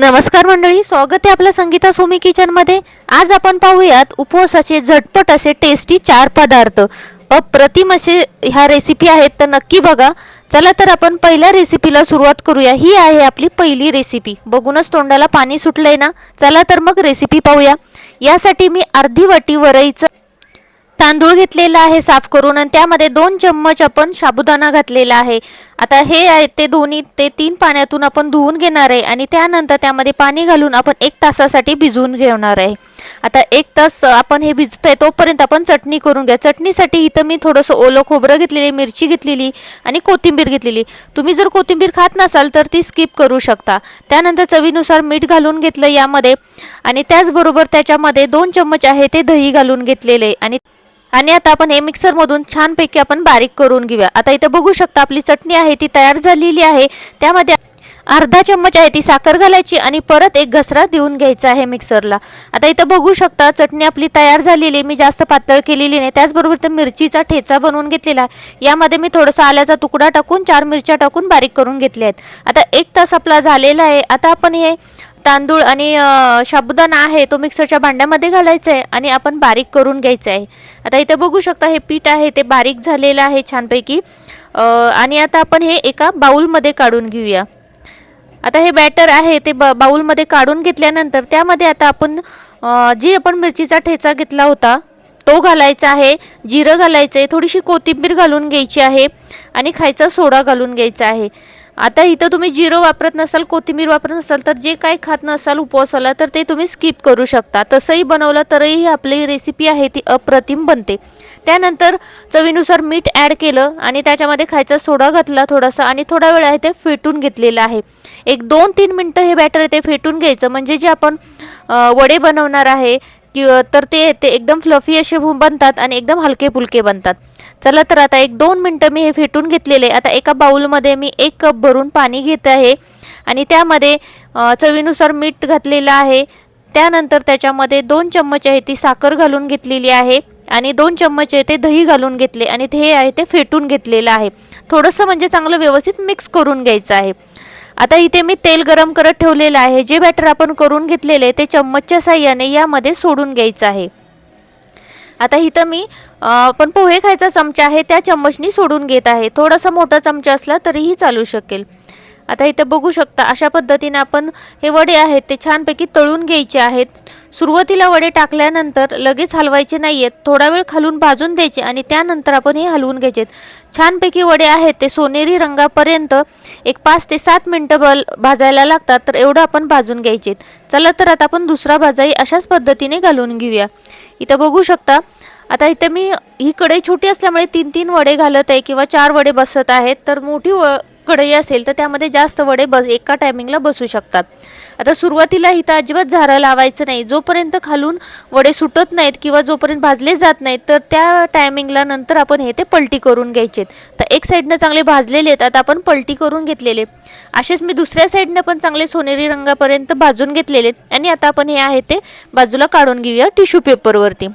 नमस्कार मंडळी स्वागत आहे आपल्या संगीता सोमी किचनमध्ये आज आपण पाहूयात उपवासाचे झटपट असे टेस्टी चार पदार्थ. अप्रतिम असे ह्या रेसिपी आहेत तर नक्की बघा. चला तर आपण पहिल्या रेसिपीला सुरुवात करूया. ही आहे आपली पहिली रेसिपी बघूनच तोंडाला पाणी सुटलंय ना? चला तर मग रेसिपी पाहूया. यासाठी मी अर्धी वाटी वरईचं तांदूळ घेतलेला आहे साफ करून आणि त्यामध्ये दोन चम्मच आपण साबुदाणा घातलेला आहे. आता हे आहे ते दोन्ही ते तीन पाण्यातून आपण धुवून घेणार आहे आणि त्यानंतर त्यामध्ये पाणी घालून आपण एक तासासाठी भिजवून घेणार आहे. आता एक तास आपण हे भिजत आहे तोपर्यंत आपण चटणी करून घ्या. चटणीसाठी इथं मी थोडंसं ओलं खोबरं घेतलेली मिरची घेतलेली आणि कोथिंबीर घेतलेली. तुम्ही जर कोथिंबीर खात नसाल तर ती स्किप करू शकता. त्यानंतर चवीनुसार मीठ घालून घेतलं यामध्ये आणि त्याचबरोबर त्याच्यामध्ये दोन चम्मच आहे ते दही घालून घेतलेले आणि आणि आता आपण हे मिक्सरमधून छानपैकी आपण बारीक करून घेऊया. आता इथं बघू शकता आपली चटणी आहे ती तयार झालेली आहे. त्यामध्ये अर्धा चम्मच आहे ती साखर घालायची आणि परत एक घसरा देऊन घ्यायचा आहे मिक्सरला आता इथं बघू शकता चटणी आपली तयार झालेली आहे मी जास्त पातळ केलेली नाही. त्याचबरोबर तर मिरचीचा ठेचा बनवून घेतलेला आहे. यामध्ये मी थोडंसं आल्याचा तुकडा टाकून चार मिरच्या टाकून बारीक करून घेतल्या आहेत. आता एक तास आपला झालेला आहे. आता आपण हे तांदूळ आणि अ, साबुदाणा आहे तो मिक्सरच्या भांड्यामध्ये घालायचा आहे आणि आपण बारीक करून घ्यायचं आहे. आता इथे बघू शकता हे पीठ आहे ते बारीक झालेलं आहे छानपैकी. आणि आता आपण हे एका बाउलमध्ये काढून घेऊया. आता हे बॅटर आहे ते ब बाउलमध्ये काढून घेतल्यानंतर त्यामध्ये आता आपण जी आपण मिरचीचा ठेचा घेतला होता तो घालायचा आहे जिरं घालायचं आहे थोडीशी कोथिंबीर घालून घ्यायची आहे आणि खायचा सोडा घालून घ्यायचा आहे. आता इथं तुम्ही जिरो वापरत नसाल कोथिंबीर वापरत नसाल तर जे काही खात नसाल उपवासाला तर ते तुम्ही स्किप करू शकता. तसंही बनवलं तरीही आपली रेसिपी आहे ती अप्रतिम बनते. त्यानंतर चवीनुसार मीठ ॲड केलं आणि त्याच्यामध्ये खायचा सोडा घातला थोडासा आणि थोडा वेळ आहे ते फेटून घेतलेलं आहे. एक दोन तीन मिनटं हे बॅटर ते फेटून घ्यायचं. म्हणजे जे आपण वडे बनवणार आहे कि तर ते ते एकदम फ्लफी असे बनतात आणि एकदम हलके फुलके बनतात. चला तर आता एक दोन मिनटं मी हे फेटून घेतलेले. आता एका बाऊलमध्ये मी एक कप भरून पाणी घेत आहे. आणि त्यामध्ये चवीनुसार मीठ घातलेलं आहे. त्यानंतर त्याच्यामध्ये दोन चम्मच आहे ती साखर घालून घेतलेली आहे. आणि दोन चम्मच आहे ते दही घालून घेतले. आणि ते आहे ते फेटून घेतलेलं आहे. थोडंसं म्हणजे चांगलं व्यवस्थित मिक्स करून घ्यायचं आहे. आता इथे मी तेल गरम करत ठेवलेलं आहे. जे बॅटर आपण करून घेतलेले ते चम्मचच्या साह्याने यामध्ये सोडून घ्यायचं आहे. आता इथं मी पण पोहे खायचा चमचा आहे त्या चम्मचनी सोडून घेत आहे. थोडासा मोठा चमचा असला तरीही चालू शकेल. आता इथं बघू शकता अशा पद्धतीने आपण हे वडे आहेत ते छानपैकी तळून घ्यायचे आहेत. सुरुवातीला वडे टाकल्यानंतर लगेच हलवायचे नाही आहेत थोडा वेळ खालून भाजून द्यायचे आणि त्यानंतर आपण हे हलवून घ्यायचे छानपैकी वडे आहेत ते सोनेरी रंगापर्यंत एक पाच ते सात मिनटं बल भाजायला लागतात तर एवढं आपण भाजून घ्यायचे चला तर आता आपण दुसरा भाजाई अशाच पद्धतीने घालून घेऊया. इथं बघू शकता आता इथे मी ही कढई छोटी असल्यामुळे तीन तीन वडे घालत आहे किंवा चार वडे बसत आहेत तर मोठी व कढई असेल तर त्यामध्ये जास्त वडे बस एका टायमिंगला बसू शकतात. आता सुरुवातीला इथं अजिबात झारं लावायचं नाही. जोपर्यंत खालून वडे सुटत नाहीत किंवा जोपर्यंत भाजले जात नाहीत तर त्या टायमिंगला नंतर आपण हे ते पलटी करून घ्यायचे तर एक साईडनं चांगले भाजलेले आहेत आता आपण पलटी करून घेतलेले. असेच मी दुसऱ्या साईडनं पण चांगले सोनेरी रंगापर्यंत भाजून घेतलेले आहेत. आणि आता आपण हे आहे ते बाजूला काढून घेऊया टिश्यू पेपरवरती.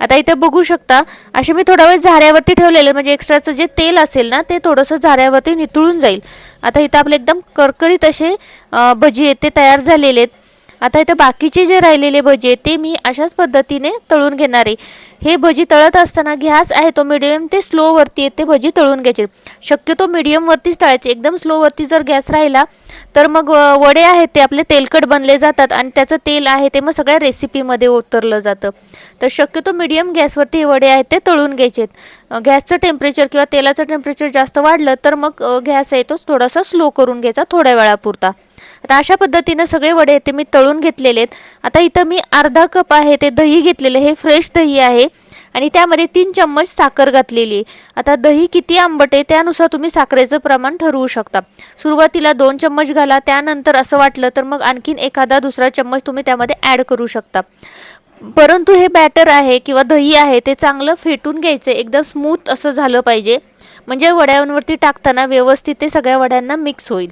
आता इथे बघू शकता असे मी थोडा वेळ झाऱ्यावरती ठेवलेले म्हणजे एक्स्ट्राचं जे तेल असेल ना ते थोडंसं झाऱ्यावरती नितळून जाईल. आता इथं आपले एकदम करकरीत असे भजी आहेत ते तयार झालेले आहेत. आता इथं बाकीचे जे राहिलेले भजी आहेत ते मी अशाच पद्धतीने तळून घेणार आहे. हे भजी तळत असताना गॅस आहे तो मिडियम ते स्लोवरती येते भजी तळून घ्यायचे. शक्यतो मिडियमवरतीच तळायचे. एकदम स्लोवरती जर गॅस राहिला तर मग वडे आहेत ते आपले तेलकट बनले जातात आणि त्याचं तेल आहे ते मग सगळ्या रेसिपीमध्ये उतरलं जातं. तर शक्यतो मिडियम गॅसवरती हे वडे आहेत ते तळून घ्यायचेत गॅसचं टेम्परेचर किंवा तेलाचं टेम्परेचर जास्त वाढलं तर मग गॅस आहे तो थोडासा स्लो करून घ्यायचा थोड्या वेळापुरता. आता अशा पद्धतीनं सगळे वडे आहेत ते मी तळून घेतलेले आहेत. आता इथं मी अर्धा कप आहे ते दही घेतलेले हे फ्रेश दही आहे. आणि त्यामध्ये तीन चम्मच साखर घातलेली आता दही किती आंबट आहे त्यानुसार तुम्ही साखरेचं प्रमाण ठरवू शकता. सुरुवातीला दोन चम्मच घाला त्यानंतर असं वाटलं तर मग आणखीन एखादा दुसरा चम्मच तुम्ही त्यामध्ये ॲड करू शकता. परंतु हे बॅटर आहे किंवा दही आहे ते चांगलं फेटून घ्यायचं एकदम स्मूथ असं झालं पाहिजे. म्हणजे वड्यांवरती टाकताना व्यवस्थित ते सगळ्या वड्यांना मिक्स होईल.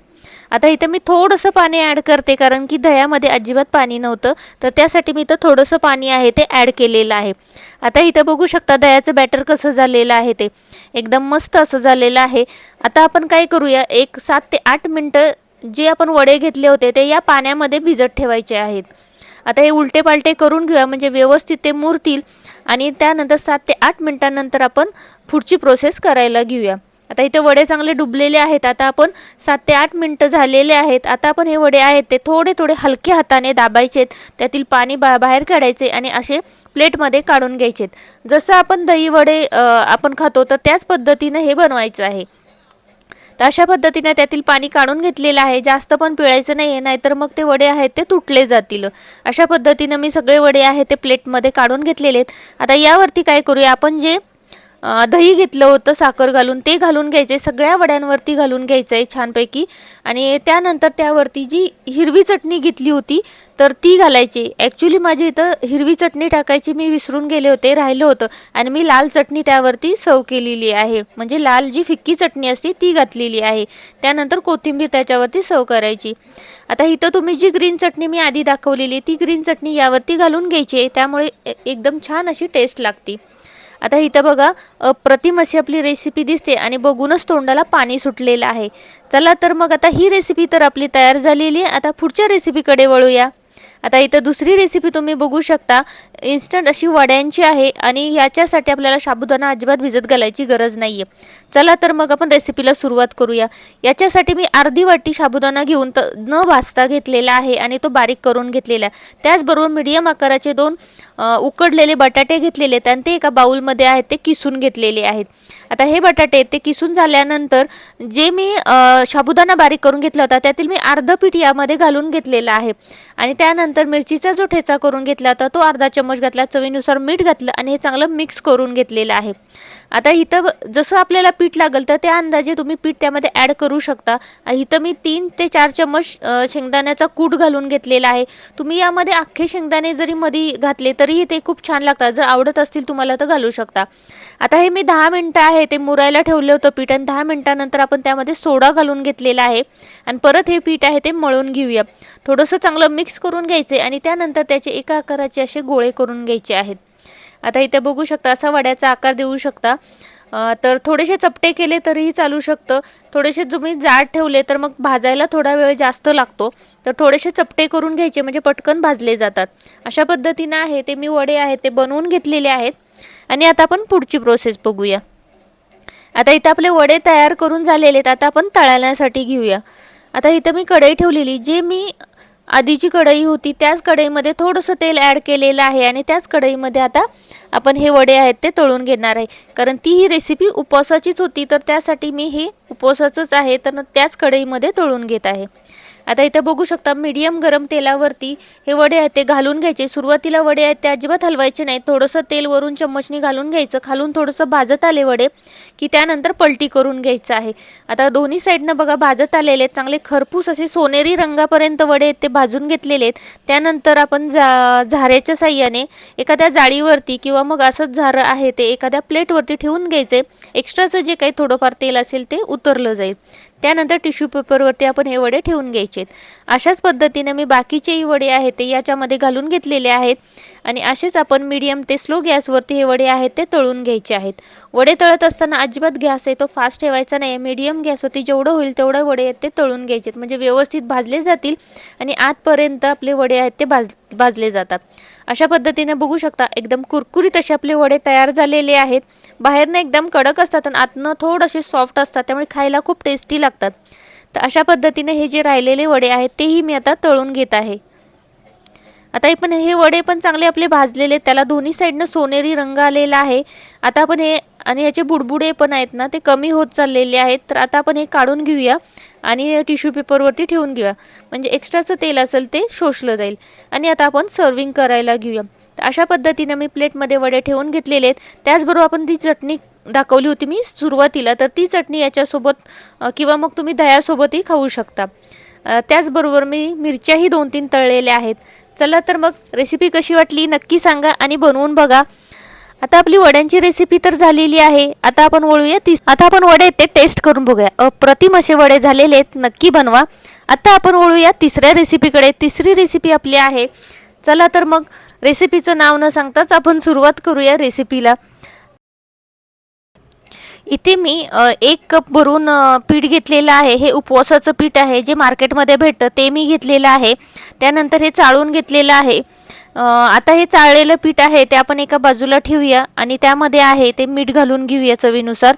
आता इथं मी थोडंसं पाणी ॲड करते कारण की दह्यामध्ये अजिबात पाणी नव्हतं. तर त्यासाठी मी इथं थोडंसं पाणी आहे ते ॲड केलेलं आहे. आता इथं बघू शकता दह्याचं बॅटर कसं झालेलं आहे ते. एकदम मस्त असं झालेलं आहे. आता आपण काय करूया एक सात ते आठ मिनटं जे आपण वडे घेतले होते ते या पाण्यामध्ये भिजत ठेवायचे आहेत. आता हे उलटे पालटे करून घेऊया म्हणजे व्यवस्थित ते मुरतील. आणि त्यानंतर सात ते आठ मिनटानंतर आपण पुढची प्रोसेस करायला घेऊया. आता इथे वडे चांगले डुबलेले आहेत. आता आपण सात ते आठ मिनटं झालेले आहेत. आता आपण हे वडे आहेत ते थोडे थोडे हलक्या हाताने दाबायचेत त्यातील पाणी बा बाहेर काढायचे आणि असे प्लेटमध्ये काढून घ्यायचेत जसं आपण दही वडे आपण खातो तर त्याच पद्धतीनं हे बनवायचं आहे. तर अशा पद्धतीने त्यातील पाणी काढून घेतलेलं आहे. जास्त पण पिळायचं नाही आहे नाहीतर मग ते वडे आहेत ते तुटले जातील. अशा पद्धतीनं मी सगळे वडे आहेत ते प्लेटमध्ये काढून घेतलेले आहेत. आता यावरती काय करूया? आपण जे दही घेतलं होतं साखर घालून. ते घालून घ्यायचे. सगळ्या वड्यांवरती घालून घ्यायचं आहे छानपैकी. आणि त्यानंतर त्यावरती जी हिरवी चटणी घेतली होती तर ती घालायची. ॲक्च्युली माझी इथं हिरवी चटणी टाकायची मी विसरून गेले होते राहिलं होतं. आणि मी लाल चटणी त्यावरती सर्व केलेली आहे. म्हणजे लाल जी फिक्की चटणी असते ती घातलेली आहे. त्यानंतर कोथिंबीर त्याच्यावरती सर्व करायची. आता इथं तुम्ही जी ग्रीन चटणी मी आधी दाखवलेली ती ग्रीन चटणी यावरती घालून घ्यायची आहे. त्यामुळे एकदम छान अशी टेस्ट लागते. आता इथं बघा अप्रतिम अशी आपली रेसिपी दिसते आणि बघूनच तोंडाला पाणी सुटलेलं आहे. चला तर मग आता ही रेसिपी तर आपली तयार झालेली आहे. आता पुढच्या रेसिपीकडे वळूया. आता इथं दुसरी रेसिपी तुम्ही बघू शकता. इन्स्टंट अशी वड्यांची आहे आणि याच्यासाठी आपल्याला साबुदाणा अजिबात भिजत घालायची गरज नाही आहे चला तर मग आपण रेसिपीला सुरुवात करूया. याच्यासाठी मी अर्धी वाटी साबुदाणा घेऊन त न भाजता घेतलेला आहे आणि तो बारीक करून घेतलेला आहे. त्याचबरोबर मीडियम आकाराचे दोन उकडलेले बटाटे घेतलेले आहेत आणि ते एका बाउलमध्ये आहेत ते किसून घेतलेले आहेत. आता हे बटाटे ते किसून झाल्यानंतर जे मी साबुदाणा बारीक करून घेतला होता त्यातील मी अर्ध पीठ यामध्ये घालून घेतलेलं आहे. आणि त्यानंतर मिरचीचा जो ठेचा करून घेतला होता तो अर्धा चम्मच घातला चवीनुसार मीठ घातलं आणि हे चांगलं मिक्स करून घेतलेलं आहे. आता इथं जसं आपल्याला पीठ लागेल तर त्या अंदाजे तुम्ही पीठ त्यामध्ये ॲड करू शकता. इथं मी तीन ते चार चम्मच शेंगदाण्याचा कूट घालून घेतलेला आहे. तुम्ही यामध्ये अख्खे शेंगदाणे जरी मध्ये घातले तरीही ते खूप छान लागतात. जर आवडत असतील तुम्हाला तर घालू शकता. आता हे मी दहा मिनटं आहे ते मुरायला ठेवलं होतं पीठ. आणि दहा मिनटानंतर आपण त्यामध्ये सोडा घालून घेतलेला आहे. आणि परत हे पीठ आहे ते मळून घेऊया. थोडंसं चांगलं मिक्स करून घ्यायचे आणि त्यानंतर त्याचे एका आकाराचे असे गोळे करून घ्यायचे आहेत. आता इथे बघू शकता असा वड्याचा आकार देऊ शकता. तर थोडेसे चपटे केले तरीही चालू शकतं. थोडेसे तुम्ही जाड ठेवले तर मग भाजायला थोडा वेळ जास्त लागतो. तर थोडेसे चपटे करून घ्यायचे म्हणजे पटकन भाजले जातात. अशा पद्धतीनं आहे ते मी वडे आहेत ते बनवून घेतलेले आहेत. आणि आता आपण पुढची प्रोसेस बघूया. आता इथं आपले वडे तयार करून झालेले आहेत. आता आपण तळण्यासाठी घेऊया. आता इथं मी कढई ठेवलेली जे मी आधीची कढई होती त्याच कढईमध्ये थोडंसं तेल ॲड केलेलं आहे आणि त्याच कढईमध्ये आता आपण हे वडे आहेत ते तळून घेणार आहे. कारण ती ही रेसिपी उपवासाचीच होती तर त्यासाठी मी हे उपवासाचंच आहे तर त्याच कढईमध्ये तळून घेत आहे. आता इथं बघू शकता मीडियम गरम तेलावरती हे वडे आहेत ते घालून घ्यायचे. सुरुवातीला वडे आहेत ते अजिबात हलवायचे नाही थोडंसं तेल वरून चम्मचनी घालून घ्यायचं. खालून थोडंसं भाजत आले वडे की त्यानंतर पलटी करून घ्यायचं आहे. आता दोन्ही साईडनं बघा भाजत आलेले आहेत. चांगले खरपूस असे सोनेरी रंगापर्यंत वडे आहेत ते भाजून घेतलेले आहेत. त्यानंतर आपण जा झाऱ्याच्या साह्याने एखाद्या जाळीवरती किंवा मग असंच झारं आहे ते एखाद्या प्लेटवरती ठेवून घ्यायचे. एक्स्ट्राचं जे काही थोडंफार तेल असेल ते उतरलं जाईल. त्यानंतर टिश्यू पेपरवरती आपण हे वडे ठेवून घ्यायचे. अशाच पद्धतीने मी बाकीचेही वडे आहेत ते याच्यामध्ये घालून घेतलेले आहेत. आणि असेच आपण मीडियम ते स्लो गॅसवरती हे वडे आहेत ते तळून घ्यायचे आहेत. वडे तळत असताना अजिबात गॅस आहे तो फास्ट ठेवायचा नाही. मीडियम गॅसवरती जेवढं होईल तेवढं वडे आहेत ते तळून घ्यायचे म्हणजे व्यवस्थित भाजले जातील आणि आतपर्यंत आपले वडे आहेत ते भाज भाजले जातात. अशा पद्धतीने बघू शकता एकदम कुरकुरीत असे आपले वडे तयार झालेले आहेत. बाहेरनं एकदम कडक असतात आणि आतनं थोडेसे सॉफ्ट असतात त्यामुळे खायला खूप टेस्टी लागतात. तर अशा पद्धतीने हे जे राहिलेले वडे आहेत तेही मी आता तळून घेत आहे. आता हे पण हे वडे पण चांगले आपले भाजलेले त्याला दोन्ही साईडनं सोनेरी रंग आलेला आहे. आता आपण हे आणि याचे बुडबुडे पण आहेत ना ते कमी होत चाललेले आहेत. तर आता आपण हे काढून घेऊया आणि टिश्यू पेपरवरती ठेवून घेऊया. म्हणजे एक्स्ट्राचं तेल असेल ते शोषलं जाईल. आणि आता आपण सर्विंग करायला घेऊया. अशा पद्धतीनं मी प्लेटमध्ये वडे ठेवून घेतलेले आहेत. त्याचबरोबर आपण ती चटणी दाखवली होती मी सुरुवातीला. तर ती चटणी याच्यासोबत किंवा मग तुम्ही दह्यासोबतही खाऊ शकता. त्याचबरोबर मी मिरच्याही दोन तीन तळलेल्या आहेत. चला तर मग रेसिपी कशी वाटली नक्की सांगा आणि बनवून बघा. आता आपली वड्यांची रेसिपी तर झालेली आहे. आता आपण वळूया ती. आता आपण वडे ते टेस्ट करून बघूया. अप्रतिम असे वडे झालेले आहेत. नक्की बनवा. आता आपण वळूया तिसऱ्या रेसिपीकडे तिसरी रेसिपी आपली आहे. चला तर मग रेसिपीचं नाव न सांगताच आपण सुरुवात करूया रेसिपीला. इथे मी एक कप भरून पीठ घेतलेलं आहे. हे उपवासाचं पीठ आहे जे मार्केटमध्ये भेटतं ते मी घेतलेलं आहे. त्यानंतर हे चाळून घेतलेलं आहे. आता हे चाळलेलं पीठ आहे ते आपण एका बाजूला ठेवूया आणि त्यामध्ये आहे ते मीठ घालून घेऊया चवीनुसार.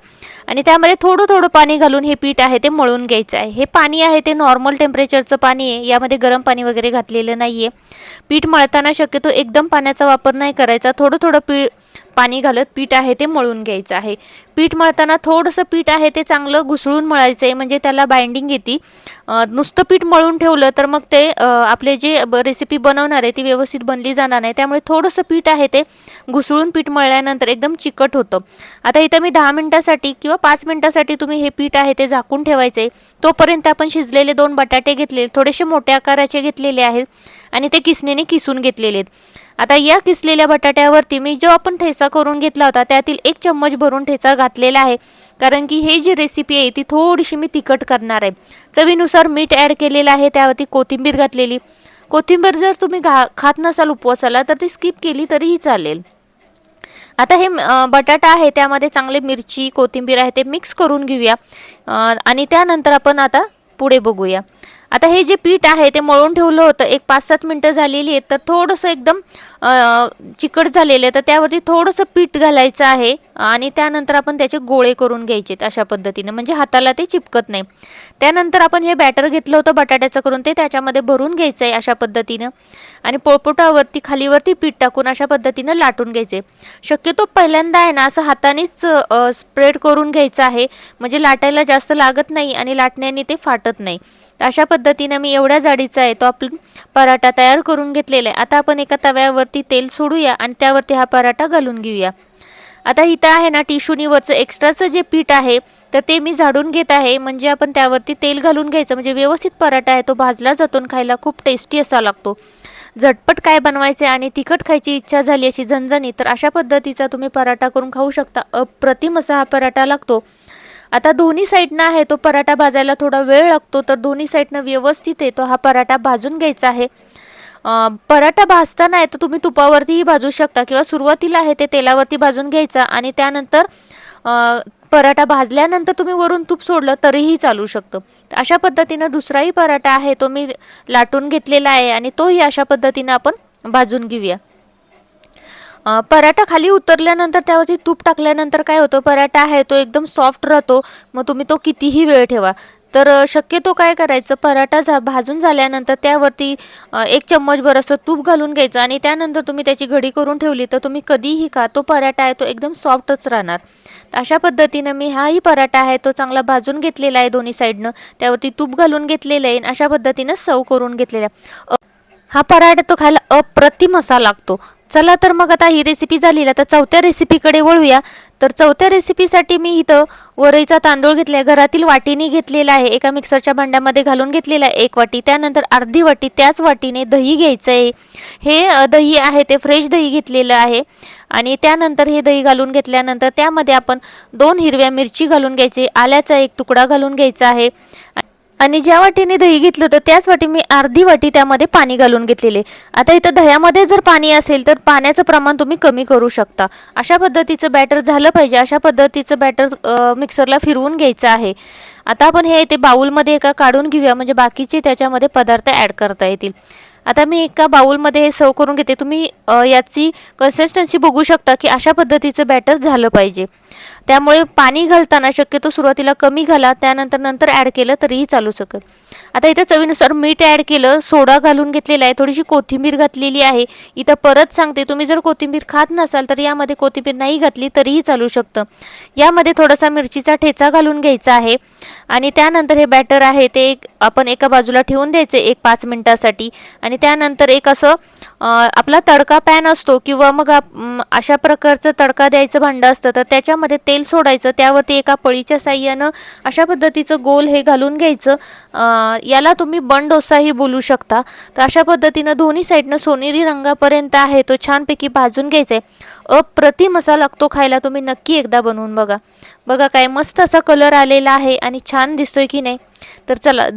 आणि त्यामध्ये थोडं थोडं पाणी घालून हे पीठ आहे ते मळून घ्यायचं आहे. हे पाणी आहे ते नॉर्मल टेम्परेचरचं पाणी आहे यामध्ये गरम पाणी वगैरे घातलेलं नाही आहे पीठ मळताना शक्यतो एकदम पाण्याचा वापर नाही करायचा थोडं थोडं पी पाणी घालत पीठ आहे ते मळून घ्यायचं आहे. पीठ मळताना थोडंसं पीठ आहे ते चांगलं घुसळून मळायचं आहे म्हणजे त्याला बाइंडिंग येते. नुसतं पीठ मळून ठेवलं तर मग ते आपले जे रेसिपी बनवणार आहे ती व्यवस्थित बनली जाणार नाही. त्यामुळे थोडंसं पीठ आहे ते घुसळून पीठ मळल्यानंतर एकदम चिकट होतं. आता इथं मी दहा मिनटासाठी किंवा पाच मिनटासाठी तुम्ही हे पीठ आहे ते झाकून ठेवायचं आहे तोपर्यंत आपण शिजलेले दोन बटाटे घेतलेले थोडेसे मोठ्या आकाराचे घेतलेले आहेत. आणि ते किसणीने किसून घेतलेले आहेत आता या किसलेल्या बटाट्यावरती मी जो आपण ठेचा करून घेतला होता त्यातील एक चम्मच भरून ठेचा घातलेला आहे. कारण की हे जी रेसिपी आहे ती थोडीशी मी तिखट करणार आहे. चवीनुसार मीठ ॲड केलेलं आहे त्यावरती कोथिंबीर घातलेली. कोथिंबीर जर तुम्ही घा खात नसाल उपवासाला तर ती स्किप केली तरीही चालेल. आता हे बटाटा आहे त्यामध्ये चांगले मिरची कोथिंबीर आहे ते मिक्स करून घेऊया. आणि त्यानंतर आपण आता पुढे बघूया. आता हे जे पीठ आहे ते मळून ठेवलं होतं. एक पाच सात मिनटं झालेली आहेत. तर थोडंसं एकदम चिकट झालेले तर त्यावरती थोडंसं पीठ घालायचं आहे आणि त्यानंतर आपण त्याचे गोळे करून घ्यायचे अशा पद्धतीने. म्हणजे हाताला ते चिपकत नाही. त्यानंतर आपण हे बॅटर घेतलं होतं बटाट्याचं करून ते त्याच्यामध्ये भरून घ्यायचं आहे अशा पद्धतीनं. आणि पोळपोटावरती खालीवरती पीठ टाकून अशा पद्धतीनं लाटून घ्यायचे. शक्यतो पहिल्यांदा आहे ना असं हातानेच स्प्रेड करून घ्यायचं आहे. म्हणजे लाटायला जास्त लागत नाही आणि लाटण्याने ते फाटत नाही. अशा पद्धतीनं मी एवढ्या जाडीचा आहे तो आपण पराठा तयार करून घेतलेला आहे. आता आपण एका तव्यावरती तेल सोडूया आणि त्यावरती हा पराठा घालून घेऊया. आता इथं आहे ना टिश्यूनीवरचं एक्स्ट्राचं जे पीठ आहे तर ते मी झाडून घेत आहे. म्हणजे आपण त्यावरती तेल घालून घ्यायचं. म्हणजे व्यवस्थित पराठा आहे तो भाजला जातो आणि खायला खूप टेस्टी असा लागतो. झटपट काय बनवायचे आणि तिखट खायची इच्छा झाली अशी झणझणी तर अशा पद्धतीचा तुम्ही पराठा करून खाऊ शकता. अप्रतिम असा हा पराठा लागतो. आता दोन्ही साईडनं आहे तो पराठा भाजायला थोडा वेळ लागतो. तर दोन्ही साईडनं व्यवस्थित आहे तो हा पराठा भाजून घ्यायचा आहे. पराठा भाजताना आहे तर तुम्ही तुपावरतीही भाजू शकता किंवा सुरुवातीला आहे ते तेलावरती भाजून घ्यायचा आणि त्यानंतर पराठा भाजल्यानंतर तुम्ही वरून तूप सोडलं तरीही चालू शकतं. अशा पद्धतीनं दुसराही पराठा आहे तो मी लाटून घेतलेला आहे आणि तोही अशा पद्धतीनं आपण भाजून घेऊया. पराठा खाली उतरल्यानंतर त्यावरती तूप टाकल्यानंतर काय होतं पराठा आहे तो एकदम सॉफ्ट राहतो मग तुम्ही तो कितीही वेळ ठेवा. तर शक्यतो काय करायचं? पराठा झा भाजून झाल्यानंतर त्यावरती एक चम्मचभर असं तूप घालून घ्यायचं आणि त्यानंतर तुम्ही त्याची घडी करून ठेवली तर तुम्ही कधीही खा. तो पराठा आहे तो एकदम सॉफ्टच राहणार. अशा पद्धतीनं मी हाही पराठा आहे तो चांगला भाजून घेतलेला आहे दोन्ही साईडनं. त्यावरती तूप घालून घेतलेलं आहे आणि अशा पद्धतीनं सर्व करून घेतलेला आहे. हा पराठा तो खायला अप्रतिम असा लागतो. चला तर मग आता ही रेसिपी झाली तर चौथ्या रेसिपीकडे वळूया. तर चौथ्या रेसिपीसाठी मी इथं वरईचा तांदूळ घेतलाय घरातील वाटीने घेतलेला आहे. एका मिक्सरच्या भांड्यामध्ये घालून घेतलेला आहे एक वाटी. त्यानंतर अर्धी वाटी त्याच वाटीने दही घ्यायचं आहे हे दही आहे ते फ्रेश दही घेतलेलं आहे. आणि त्यानंतर हे दही घालून घेतल्यानंतर त्यामध्ये आपण दोन हिरव्या मिरची घालून घ्यायची. आल्याचा एक तुकडा घालून घ्यायचा आहे. आणि ज्या वाटीने दही घेतलं होतं त्याच वाटी मी अर्धी वाटी त्यामध्ये पाणी घालून घेतलेले. आता इथं दह्यामध्ये जर पाणी असेल तर पाण्याचं प्रमाण तुम्ही कमी करू शकता. अशा पद्धतीचं बॅटर झालं पाहिजे. अशा पद्धतीचं बॅटर मिक्सरला फिरवून घ्यायचं आहे. आता आपण हे ते बाउलमध्ये एका काढून घेऊया. म्हणजे बाकीचे त्याच्यामध्ये पदार्थ ॲड करता येतील. आता मी एका बाउलमध्ये हे सर्व करून घेते. तुम्ही याची कन्सिस्टन्सी बघू शकता की अशा पद्धतीचं बॅटर झालं पाहिजे. त्यामुळे पाणी घालताना शक्यतो सुरुवातीला कमी घाला त्यानंतर नंतर ॲड केलं तरीही चालू शकेल आता इथं चवीनुसार मीठ ॲड केलं सोडा घालून घेतलेला आहे थोडीशी कोथिंबीर घातलेली आहे. इथं परत सांगते तुम्ही जर कोथिंबीर खात नसाल तर यामध्ये कोथिंबीर नाही घातली तरीही चालू शकतं. यामध्ये थोडासा मिरचीचा ठेचा घालून घ्यायचा आहे. आणि त्यानंतर हे बॅटर आहे ते एक आपण एका बाजूला ठेवून द्यायचे एक पाच मिनटासाठी. आणि त्यानंतर एक असं आपला तडका पॅन असतो किंवा मग अशा प्रकारचं तडका द्यायचं भांडं असतं तर त्याच्यामध्ये तेल सोडायचं त्यावरती एका पळीच्या साह्यानं अशा पद्धतीचं गोल हे घालून घ्यायचं. याला तुम्ही बन डोसाही बोलू शकता. तर अशा पद्धतीनं दोन्ही साईडनं सोनेरी रंगापर्यंत आहे तो छानपैकी भाजून घ्यायचा आहे अप्रतिम असा लागतो खायला तुम्ही नक्की एकदा बनवून बघा. बघा काय मस्त असा कलर आलेला आहे आणि छान दिसतोय की नाही. तर चला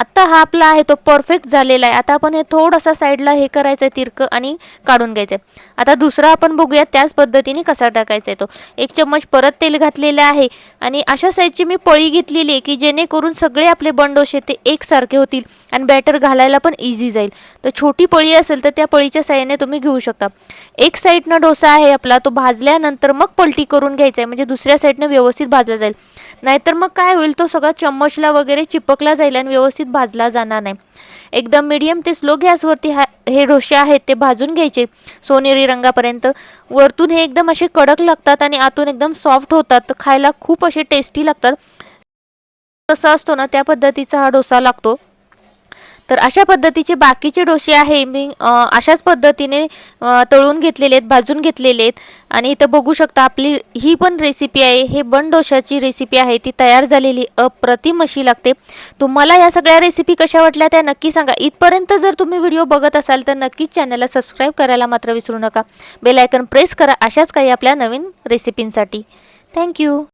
आत्ता हा आपला आहे तो परफेक्ट झालेला आहे. आता आपण हे थोडंसं साईडला हे करायचं आहे तिरकं आणि काढून घ्यायचं आहे आता दुसरा आपण बघूया त्याच पद्धतीने कसा टाकायचा आहे तो. एक चम्मच परत तेल घातलेलं आहे आणि अशा साईजची मी पळी घेतलेली आहे की जेणेकरून सगळे आपले बंडोशे ते एकसारखे होतील आणि बॅटर घालायला पण इझी जाईल. तर छोटी पळी असेल तर त्या पळीच्या साह्याने तुम्ही घेऊ शकता. एक साईडनं डोसा आहे आपला तो भाजल्यानंतर मग पलटी करून घ्यायचा आहे म्हणजे दुसऱ्या साईडनं व्यवस्थित भाजला जाईल. नाहीतर मग काय होईल तो सगळा चम्मचला वगैरे चिपकला जाईल आणि व्यवस्थित भाजला जाणार नाही. एकदम मिडियम ते स्लो गॅसवरती हा हे डोसे आहेत ते भाजून घ्यायचे. सोनेरी रंगापर्यंत. वरतून हे एकदम असे कडक लागतात आणि आतून एकदम सॉफ्ट होतात. तर खायला खूप असे टेस्टी लागतात. तसा असतो ना त्या पद्धतीचा हा डोसा लागतो. तर अशा पद्धतीचे बाकीचे डोसे आहे. मी अशाच पद्धतीने तळून घेतलेले आहेत भाजून घेतलेले आहेत. आणि इथं बघू शकता आपली ही पण रेसिपी आहे. हे बन डोशाची रेसिपी आहे. ती तयार झालेली अप्रतिम अशी लागते. तुम्हाला या सगळ्या रेसिपी कशा वाटल्या त्या नक्की सांगा. इथपर्यंत जर तुम्ही व्हिडिओ बघत असाल तर नक्कीच चॅनलला सबस्क्राईब करायला मात्र विसरू नका. बेलायकन प्रेस करा अशाच काही आपल्या नवीन रेसिपींसाठी थँक्यू